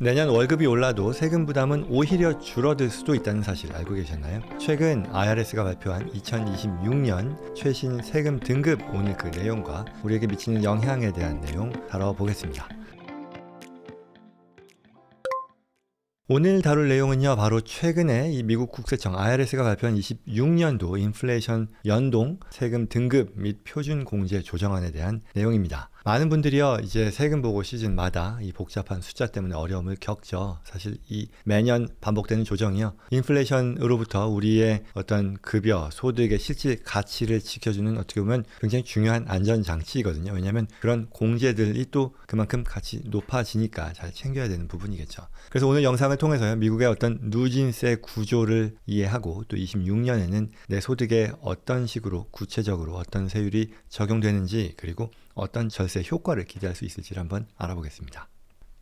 내년 월급이 올라도 세금 부담은 오히려 줄어들 수도 있다는 사실 알고 계셨나요? 최근 IRS가 발표한 2026년 최신 세금 등급 오늘 그 내용과 우리에게 미치는 영향에 대한 내용 다뤄보겠습니다. 오늘 다룰 내용은요, 바로 최근에 이 미국 국세청 IRS가 발표한 26년도 인플레이션 연동 세금 등급 및 표준 공제 조정안에 대한 내용입니다. 많은 분들이요, 이제 세금 보고 시즌마다 이 복잡한 숫자 때문에 어려움을 겪죠. 사실 이 매년 반복되는 조정이요, 인플레이션으로부터 우리의 어떤 급여, 소득의 실질 가치를 지켜주는 어떻게 보면 굉장히 중요한 안전장치이거든요. 왜냐하면 그런 공제들이 또 그만큼 같이 높아지니까 잘 챙겨야 되는 부분이겠죠. 그래서 오늘 영상을 통해서요, 미국의 어떤 누진세 구조를 이해하고 또 26년에는 내 소득에 어떤 식으로 구체적으로 어떤 세율이 적용되는지 그리고 어떤 절세 효과를 기대할 수 있을지를 한번 알아보겠습니다.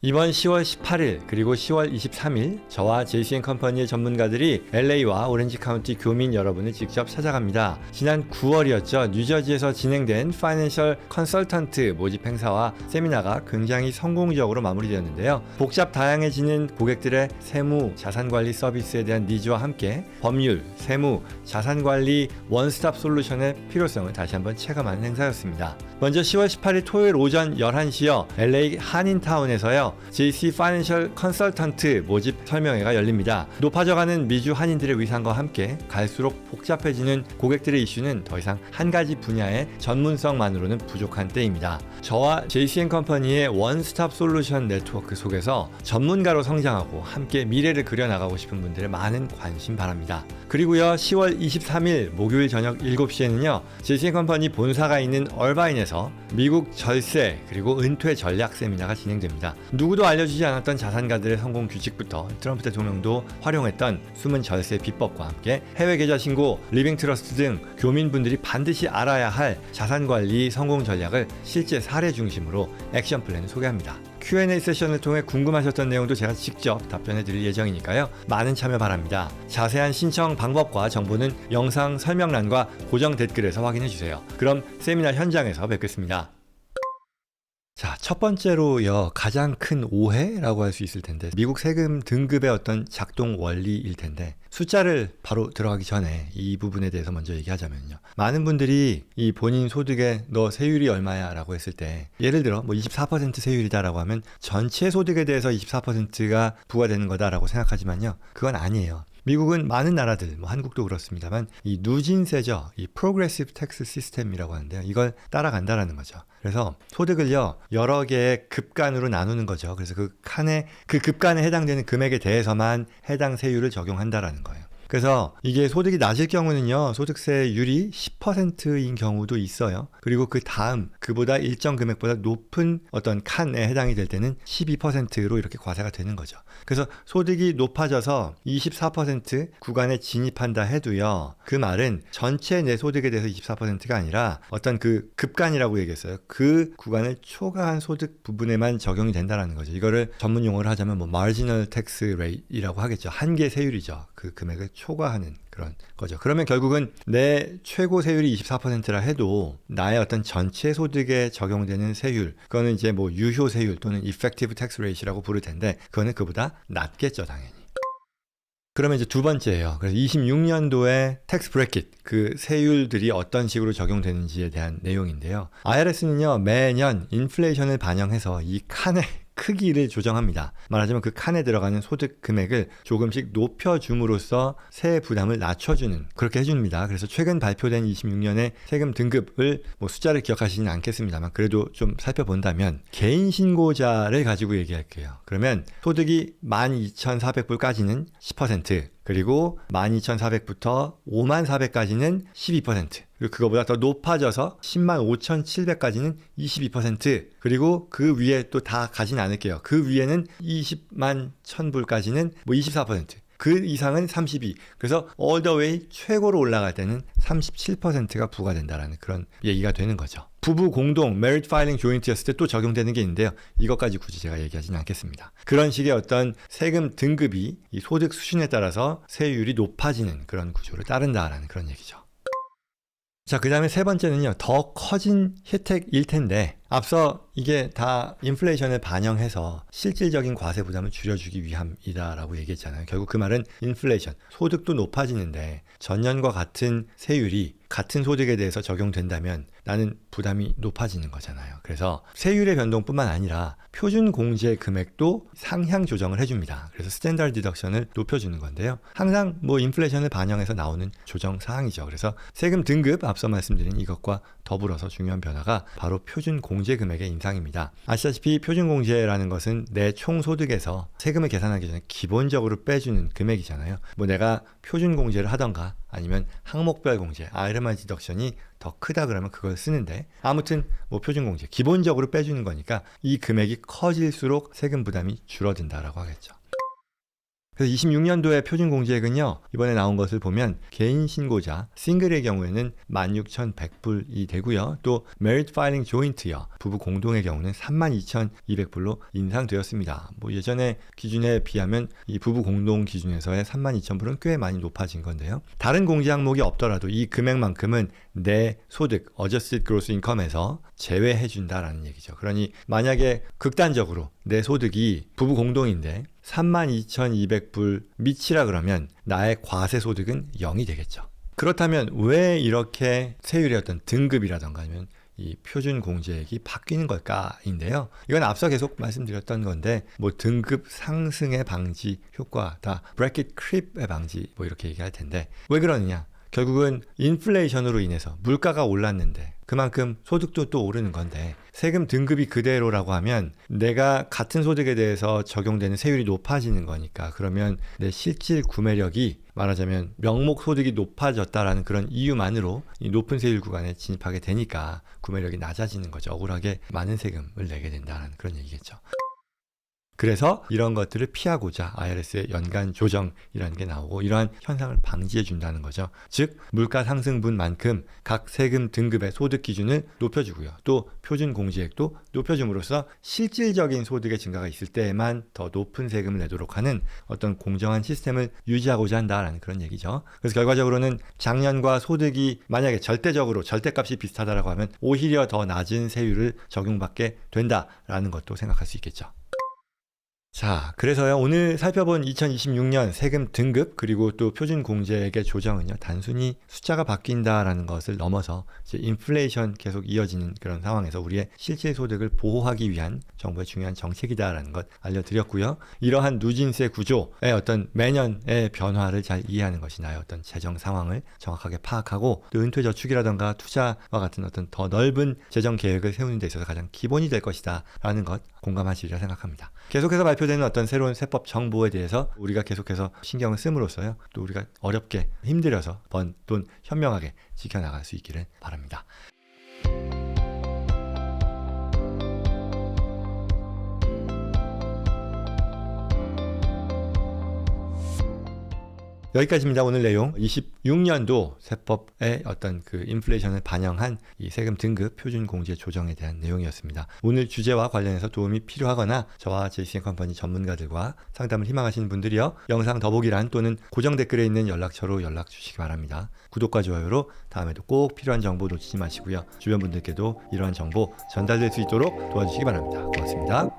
이번 10월 18일 그리고 10월 23일 저와 JCN 컴퍼니의 전문가들이 LA와 오렌지 카운티 교민 여러분을 직접 찾아갑니다. 지난 9월이었죠. 뉴저지에서 진행된 파이낸셜 컨설턴트 모집 행사와 세미나가 굉장히 성공적으로 마무리되었는데요. 복잡 다양해지는 고객들의 세무, 자산관리 서비스에 대한 니즈와 함께 법률, 세무, 자산관리 원스톱 솔루션의 필요성을 다시 한번 체감하는 행사였습니다. 먼저 10월 18일 토요일 오전 11시요. LA 한인타운에서요. JC 파이낸셜 컨설턴트 모집 설명회가 열립니다. 높아져가는 미주 한인들의 위상과 함께 갈수록 복잡해지는 고객들의 이슈는 더 이상 한 가지 분야의 전문성만으로는 부족한 때입니다. 저와 JCN 컴퍼니의 원스톱 솔루션 네트워크 속에서 전문가로 성장하고 함께 미래를 그려나가고 싶은 분들의 많은 관심 바랍니다. 그리고요, 10월 23일 목요일 저녁 7시에는요, JCN 컴퍼니 본사가 있는 얼바인에서 미국 절세 그리고 은퇴 전략 세미나가 진행됩니다. 누구도 알려주지 않았던 자산가들의 성공 규칙부터 트럼프 대통령도 활용했던 숨은 절세 비법과 함께 해외 계좌 신고, 리빙 트러스트 등 교민분들이 반드시 알아야 할 자산 관리 성공 전략을 실제 사례 중심으로 액션 플랜을 소개합니다. Q&A 세션을 통해 궁금하셨던 내용도 제가 직접 답변해 드릴 예정이니까요. 많은 참여 바랍니다. 자세한 신청 방법과 정보는 영상 설명란과 고정 댓글에서 확인해 주세요. 그럼 세미나 현장에서 뵙겠습니다. 자, 첫 번째로요, 가장 큰 오해라고 할 수 있을 텐데, 미국 세금 등급의 어떤 작동 원리일 텐데, 숫자를 바로 들어가기 전에 이 부분에 대해서 먼저 얘기하자면요. 많은 분들이 이 본인 소득에 너 세율이 얼마야 라고 했을 때, 예를 들어 뭐 24% 세율이다라고 하면 전체 소득에 대해서 24%가 부과되는 거다라고 생각하지만요. 그건 아니에요. 미국은 많은 나라들, 뭐 한국도 그렇습니다만 이 누진세죠. 이 프로그레시브 텍스 시스템이라고 하는데요. 이걸 따라간다라는 거죠. 그래서 소득을요 여러 개의 급간으로 나누는 거죠. 그래서 그 칸에 그 급간에 해당되는 금액에 대해서만 해당 세율을 적용한다라는 거예요. 그래서 이게 소득이 낮을 경우는요, 소득세율이 10%인 경우도 있어요. 그리고 그 다음, 그보다 일정 금액보다 높은 어떤 칸에 해당이 될 때는 12%로 이렇게 과세가 되는 거죠. 그래서 소득이 높아져서 24% 구간에 진입한다 해도요, 그 말은 전체 내 소득에 대해서 24%가 아니라 어떤 그 급간이라고 얘기했어요. 그 구간을 초과한 소득 부분에만 적용이 된다라는 거죠. 이거를 전문 용어로 하자면 뭐 marginal tax rate이라고 하겠죠. 한계 세율이죠. 그 금액을 초과하는 그런 거죠. 그러면 결국은 내 최고 세율이 24%라 해도 나의 어떤 전체 소득에 적용되는 세율, 그거는 이제 뭐 유효 세율 또는 effective tax rate이라고 부를 텐데, 그거는 그보다 낮겠죠, 당연히. 그러면 이제 두 번째예요. 그래서 26년도에 텍스 브레킷 그 세율들이 어떤 식으로 적용되는지에 대한 내용인데요. IRS는요 매년 인플레이션을 반영해서 이 칸의 크기를 조정합니다. 말하자면 그 칸에 들어가는 소득 금액을 조금씩 높여줌으로써 세 부담을 낮춰주는 그렇게 해줍니다. 그래서 최근 발표된 26년의 세금 등급을 뭐 숫자를 기억하시지는 않겠습니다만 그래도 좀 살펴본다면 개인 신고자를 가지고 얘기할게요. 그러면 소득이 12,400불까지는 10% 그리고 12,400부터 54,400까지는 12%. 그리고 그거보다 더 높아져서 10만 5,700까지는 22%. 그리고 그 위에 또 다 가진 않을게요. 그 위에는 20만 1,000불까지는 뭐 24%. 그 이상은 32. 그래서 way 최고로 올라갈 때는 37%가 부과된다라는 그런 얘기가 되는 거죠. 부부 공동 merit filing joint였을 때 또 적용되는 게 있는데요. 이것까지 굳이 제가 얘기하지는 않겠습니다. 그런 식의 어떤 세금 등급이 이 소득 수준에 따라서 세율이 높아지는 그런 구조를 따른다라는 그런 얘기죠. 자, 그 다음에 세 번째는요, 더 커진 혜택일 텐데, 앞서 이게 다 인플레이션을 반영해서 실질적인 과세 부담을 줄여주기 위함이다라고 얘기했잖아요. 결국 그 말은 인플레이션, 소득도 높아지는데 전년과 같은 세율이 같은 소득에 대해서 적용된다면 나는 부담이 높아지는 거잖아요. 그래서 세율의 변동뿐만 아니라 표준 공제 금액도 상향 조정을 해줍니다. 그래서 스탠다드 디덕션을 높여주는 건데요. 항상 뭐 인플레이션을 반영해서 나오는 조정 사항이죠. 그래서 세금 등급 앞서 말씀드린 이것과 더불어서 중요한 변화가 바로 표준 공제 금액의 인상입니다. 아시다시피 표준 공제라는 것은 내 총 소득에서 세금을 계산하기 전에 기본적으로 빼주는 금액이잖아요. 뭐 내가 표준 공제를 하던가 아니면 항목별 공제, 아이러마 디덕션이 더 크다 그러면 그걸 쓰는데 아무튼 뭐 표준 공제 기본적으로 빼주는 거니까 이 금액이 커질수록 세금 부담이 줄어든다라고 하겠죠. 그래서 26년도에 표준 공제액은요, 이번에 나온 것을 보면 개인 신고자, 싱글의 경우에는 16,100불이 되고요. 또 merit filing joint요, 부부 공동의 경우는 32,200불로 인상되었습니다. 뭐 예전에 기준에 비하면 이 부부 공동 기준에서의 32,000불은 꽤 많이 높아진 건데요. 다른 공제 항목이 없더라도 이 금액만큼은 내 소득, adjusted gross income에서 제외해 준다라는 얘기죠. 그러니 만약에 극단적으로 내 소득이 부부 공동인데 32,200불 미치라 그러면 나의 과세 소득은 0이 되겠죠. 그렇다면 왜 이렇게 세율의 어떤 등급이라던가 아니면 이 표준 공제액이 바뀌는 걸까인데요. 이건 앞서 계속 말씀드렸던 건데 뭐 등급 상승의 방지 효과다, 브래킷 크립의 방지 뭐 이렇게 얘기할 텐데 왜 그러느냐? 결국은 인플레이션으로 인해서 물가가 올랐는데 그만큼 소득도 또 오르는 건데 세금 등급이 그대로라고 하면 내가 같은 소득에 대해서 적용되는 세율이 높아지는 거니까 그러면 내 실질 구매력이 말하자면 명목 소득이 높아졌다라는 그런 이유만으로 이 높은 세율 구간에 진입하게 되니까 구매력이 낮아지는 거죠. 억울하게 많은 세금을 내게 된다는 그런 얘기겠죠. 그래서 이런 것들을 피하고자 IRS의 연간 조정이라는 게 나오고 이러한 현상을 방지해 준다는 거죠. 즉 물가 상승분만큼 각 세금 등급의 소득 기준을 높여주고요. 또 표준 공제액도 높여줌으로써 실질적인 소득의 증가가 있을 때에만 더 높은 세금을 내도록 하는 어떤 공정한 시스템을 유지하고자 한다라는 그런 얘기죠. 그래서 결과적으로는 작년과 소득이 만약에 절대적으로 절대값이 비슷하다라고 하면 오히려 더 낮은 세율을 적용받게 된다라는 것도 생각할 수 있겠죠. 자, 그래서요, 오늘 살펴본 2026년 세금 등급, 그리고 또 표준 공제액의 조정은요, 단순히 숫자가 바뀐다라는 것을 넘어서 이제 인플레이션 계속 이어지는 그런 상황에서 우리의 실질 소득을 보호하기 위한 정부의 중요한 정책이다라는 것 알려드렸고요. 이러한 누진세 구조의 어떤 매년의 변화를 잘 이해하는 것이 나의 어떤 재정 상황을 정확하게 파악하고 또 은퇴 저축이라던가 투자와 같은 어떤 더 넓은 재정 계획을 세우는 데 있어서 가장 기본이 될 것이다라는 것 공감하시리라 생각합니다. 계속해서 발표되는 어떤 새로운 세법 정보에 대해서 우리가 계속해서 신경을 씀으로써요. 또 우리가 어렵게 힘들여서 번 돈 현명하게 지켜나갈 수 있기를 바랍니다. 여기까지입니다. 오늘 내용 26년도 세법의 어떤 그 인플레이션을 반영한 이 세금 등급 표준 공제 조정에 대한 내용이었습니다. 오늘 주제와 관련해서 도움이 필요하거나 저와 JCN 컴퍼니 전문가들과 상담을 희망하시는 분들이요. 영상 더보기란 또는 고정 댓글에 있는 연락처로 연락 주시기 바랍니다. 구독과 좋아요로 다음에도 꼭 필요한 정보 놓치지 마시고요. 주변 분들께도 이러한 정보 전달될 수 있도록 도와주시기 바랍니다. 고맙습니다.